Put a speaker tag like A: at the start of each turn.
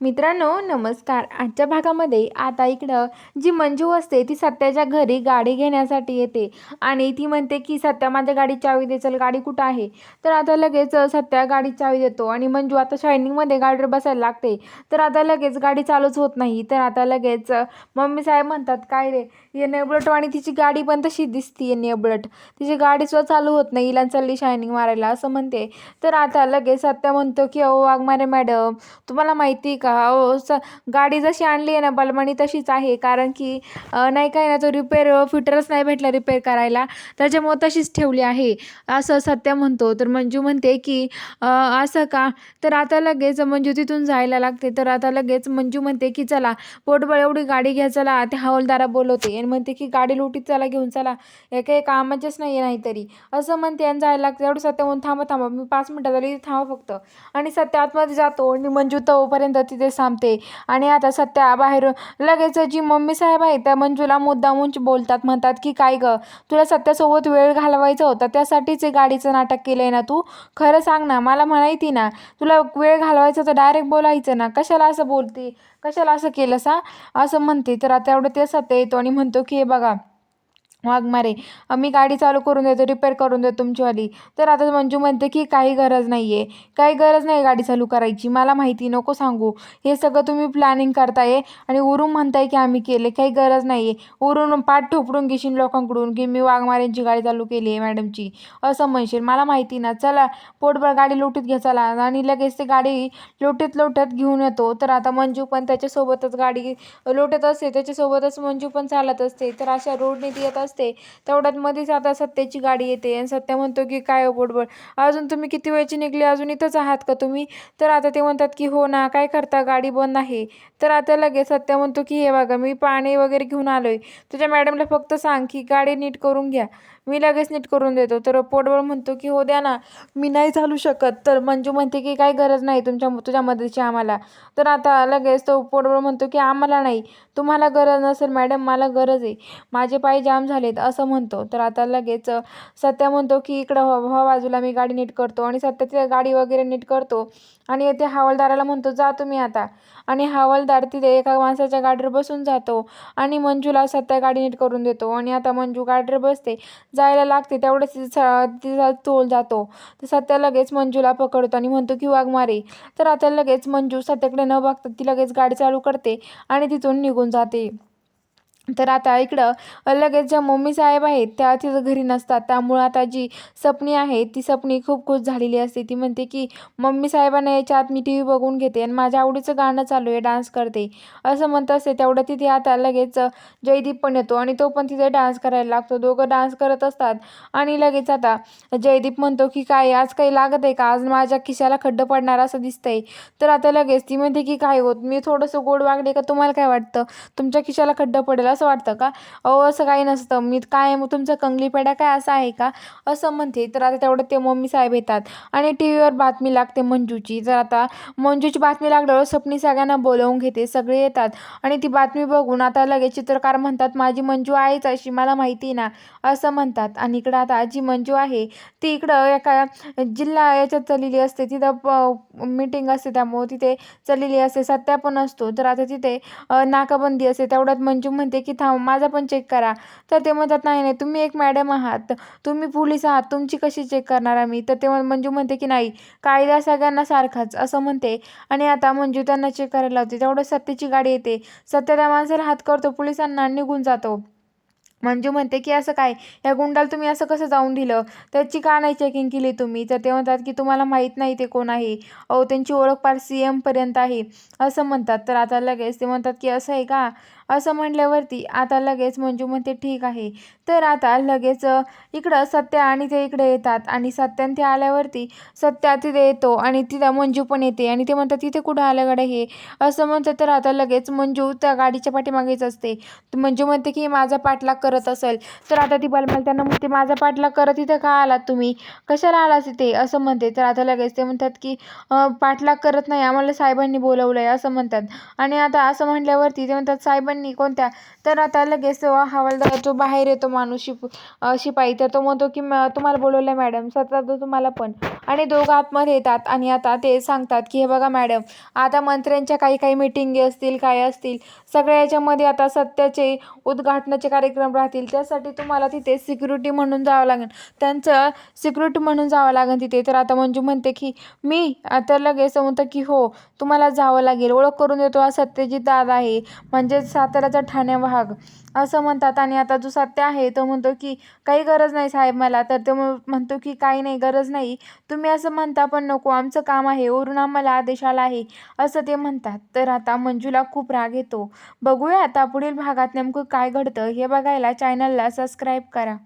A: मित्रांनो नमस्कार. आजच्या भागामध्ये आता इकडं जी मंजू असते ती सत्याच्या घरी गाडी घेण्यासाठी येते. आणि ती म्हणते की सत्या माझ्या गाडी चावी दे. चल गाडी कुठं आहे? तर आता लगेच सत्या गाडी चावी देतो. आणि मंजू आता शायनिंगमध्ये गाडीवर बसायला लागते. तर आता लगेच गाडी चालूच होत नाही. तर आता लगेच मम्मी साहेब म्हणतात काय रे? ये नेबलट आणि तिची गाडी पण तशी दिसते नेबलट तिची गाडीसुद्धा चालू होत नाही. इला चालली शायनिंग मारायला असं म्हणते. तर आता लगेच सत्या म्हणतो की अहो वाघमारे मॅडम तुम्हाला माहिती का? अहो स गाडी जशी आणली आहे ना बलमणी तशीच आहे. कारण की नाही काय ना तो रिपेअर फिटरच नाही भेटला रिपेअर करायला. त्याच्यामुळं तशीच ठेवली आहे. असं सत्या म्हणतो. तर मंजू म्हणते की असं का? तर आता लगेच मंजू तिथून जायला लागते. तर आता लगेच मंजू म्हणते की चला पोटबळ एवढी गाडी घ्या चला. ते हवालदारा बोलवते. आणि म्हणते की गाडी लुटीत चला घेऊन चला. हे काही कामाचेच नाही आहे नाहीतरी. असं म्हणते आणि जायला लागते. एवढं सत्य म्हणून थांबा थांबा. मी पाच मिनटं झाली थांबा फक्त. आणि सत्य आतमध्ये जातो. आणि मंजू तोपर्यंत तिथे थांबते. आणि आता सत्या बाहेर लगेच जी मम्मी साहेब आहे त्या मंजूला मुद्दामून बोलतात म्हणतात की काय गं तुला सत्यासोबत वेळ घालवायचा होता त्यासाठीच गाडीचं नाटक केलं आहे ना तू? खरं सांग ना मला म्हणायती ना तुला वेळ घालवायचा तर डायरेक्ट बोलायचं ना कशाला असं बोलते? कशाला असं केलं सा असं म्हणते. तर आता एवढं ते सत्य येतो आणि म्हणतो की हे बघा वाघमारे मी गाडी चालू करून देतो रिपेअर करून देतो तुमचीवाली. तर आता मंजू म्हणते की काही गरज नाही आहे काही गरज नाही गाडी चालू करायची. मला माहिती नको सांगू. हे सगळं तुम्ही प्लॅनिंग करताय आणि उरून म्हणताय की आम्ही केले. काही गरज नाही आहे उरून पाठ ठोपडून घेशील लोकांकडून की मी वाघमाऱ्यांची गाडी चालू केली आहे मॅडमची. असं म्हणशील. मला माहिती ना. चला पोटभर गाडी लोटीत घ्या चला. आणि लगेच ते गाडी लोटीत लोटत घेऊन येतो. तर आता मंजू पण त्याच्यासोबतच गाडी लोटत असते. त्याच्यासोबतच मंजू पण चालत असते. तर अशा रोडने ती येत असते. तेवढ्यात मध्येच आता सत्याची गाडी येते आणि सत्या म्हणतो की काय हो बोडबड? अजून तुम्ही किती वेळची निघली? अजून इथंच आहात का तुम्ही? तर आता ते म्हणतात की हो ना काय करता? गाडी बंद आहे. तर आता लगेच सत्या म्हणतो की हे बघा मी पाणी वगैरे घेऊन आलो आहे तुझ्या मॅडमला फक्त सांग की गाडी नीट करून घ्या. मी लगेच नीट करून देतो. तर पोटबळ म्हणतो की हो द्या ना मी नाही चालू शकत. तर मंजू म्हणते की काही गरज नाही तुमच्या तुझ्या मदतीची आम्हाला. तर आता लगेच तो पोटबळ म्हणतो की आम्हाला नाही तुम्हाला गरज नसेल मॅडम मला गरज आहे. माझे पाय जाम झालेत असं म्हणतो. तर आता लगेच सत्या म्हणतो की इकडं हो हो बाजूला मी गाडी नीट करतो. आणि सत्याची गाडी वगैरे नीट करतो. आणि ते हवालदाराला म्हणतो जा तुम्ही आता. आणि हवालदार तिथे एका माणसाच्या गाडीवर बसून जातो. आणि मंजूला सत्या गाडी नीट करून देतो. आणि आता मंजू गाडीवर बसते. जायला लागते तेवढंच तिचा तोल जातो. तर सत्या लगेच मंजूला पकडतो आणि म्हणतो की वाघ मारे. तर आता लगेच मंजू सत्याकडे न बघता ती लगेच गाडी चालू करते आणि तिथून निघून जाते. तर आता इकडं लगेच ज्या मम्मी साहेब आहेत त्या तिथं घरी नसतात. त्यामुळं आता जी सपनी आहे ती सपनी खूप खुश झालेली असते. ती म्हणते की मम्मी साहेबांना याच्या आत मी टी व्ही बघून घेते आणि माझ्या आवडीचं गाणं चालू आहे डान्स करते. असं म्हणत असते. तेवढं तिथे आता लगेच जयदीप पण येतो आणि तो पण तिथे डान्स करायला लागतो. दोघं डान्स करत असतात आणि लगेच आता जयदीप म्हणतो की काय आज काही लागत आहे का? आज माझ्या खिशाला खड्डं पडणार असं दिसतंय. तर आता लगेच ती म्हणते की काय होत? मी थोडंसं गोड वागले का? तुम्हाला काय वाटतं? तुमच्या खिशाला खड्डं पडेल असं वाटतं का? अहो असं काही नसतं. मी काय मग तुमचा कंगली पेढा काय असा आहे का? असं म्हणते. तर आता तेवढं ते मम्मी साहेब येतात. आणि टी व्हीवर बातमी लागते मंजूची. तर आता मंजूची बातमी लागल्यावर स्वप्नी सगळ्यांना बोलवून घेते. सगळे येतात. आणि ती बातमी बघून आता लगेच चित्रकार म्हणतात माझी मंजू आहेच अशी. मला माहिती ना. असं म्हणतात. आणि इकडं आता जी मंजू आहे. ती इकडं एका जिल्हा याच्यात चाललेली असते. तिथं मीटिंग असते त्यामुळं तिथे चाललेली असते. सत्या पण असतो. तर आता तिथे नाकाबंदी असते. तेवढ्यात मंजू म्हणते की थांब माझा पण चेक करा. तर ते म्हणतात नाही नाही तुम्ही एक मॅडम आहात. तुम्ही पोलीस आहात. तुमची कशी चेक करणार आम्ही? तर ते मंजू म्हणते की नाही कायदा सगळ्यांना सारखाच. असं म्हणते. आणि आता मंजू त्यांना चेक करायला लावते. तेवढं सत्तेची गाडी येते. सत्य त्या माणसाला हात करतो. पोलिसांना निघून जातो. मंजू म्हणते की असं काय? या गुंडाला तुम्ही असं कसं जाऊन दिलं? त्याची का नाही चेकिंग केली तुम्ही? तर ते म्हणतात की तुम्हाला माहीत नाही ते कोण आहे. अहो त्यांची ओळख पार सी एमपर्यंत आहे. असं म्हणतात. तर आता लगेच ते म्हणतात की असं आहे का? असं म्हटल्यावरती आता लगेच मंजू म्हणते ठीक आहे. तर आता लगेच इकडं सत्या आणि ते इकडे येतात. आणि सत्यान ते आल्यावरती सत्या तिथे येतो आणि तिथं मंजू पण येते. आणि ते म्हणतात तिथे कुठं आल्याकडे हे? असं म्हणतं तर आता लगेच मंजू त्या गाडीच्या पाठीमागेच असते. मंजू म्हणते की माझा पाठलाग करत असेल तर आता ती बलमाल त्यांना म्हणते माझा पाठलाग करत इथं का आलात तुम्ही? कशाला आलास इथे? असं म्हणते. तर आता लगेच ते म्हणतात की पाठलाग करत नाही आम्हाला साहेबांनी बोलवलं आहे असं म्हणतात. आणि आता असं म्हटल्यावरती ते म्हणतात साहेबांनी कोणत्या? तर आता लगेच हवालदार जो बाहेर येतो माणूस शिप शिपाई तर तो म्हणतो की "म- तुम्हाला बोलवलं मॅडम सतरा तर तुम्हाला पण. आणि दोघं आतमध्ये येतात आणि आता ते सांगतात की हे बघा मॅडम आता मंत्र्यांच्या काही काही मिटिंगी असतील काय असतील सगळ्या याच्यामध्ये आता सत्याचे उद्घाटनाचे कार्यक्रम राहतील. त्यासाठी तुम्हाला तिथे सिक्युरिटी म्हणून जावं लागेल. त्यांचं सिक्युरिटी म्हणून जावं लागेल तिथे. तर आता मंजू म्हणते की मी आता लगेच म्हणतं की हो तुम्हाला जावं लागेल. ओळख करून देतो हा सत्यजित दादा आहे. म्हणजे साताऱ्याचा ठाणे भाग असं म्हणतात आणि आता जो सत्य आहे तो म्हणतो की काही गरज नाही साहेब मला. तर तो म्हणतो की काही नाही गरज नाही. तुम्ही असं म्हणता पण नको. आमचं काम आहे वरून आम्हाला आदेश आला आहे असं ते म्हणतात. तर आता मंजूला खूप राग येतो. बघूया आता पुढील भागात नेमकं काय घडतं. हे बघायला चॅनलला सबस्क्राईब करा.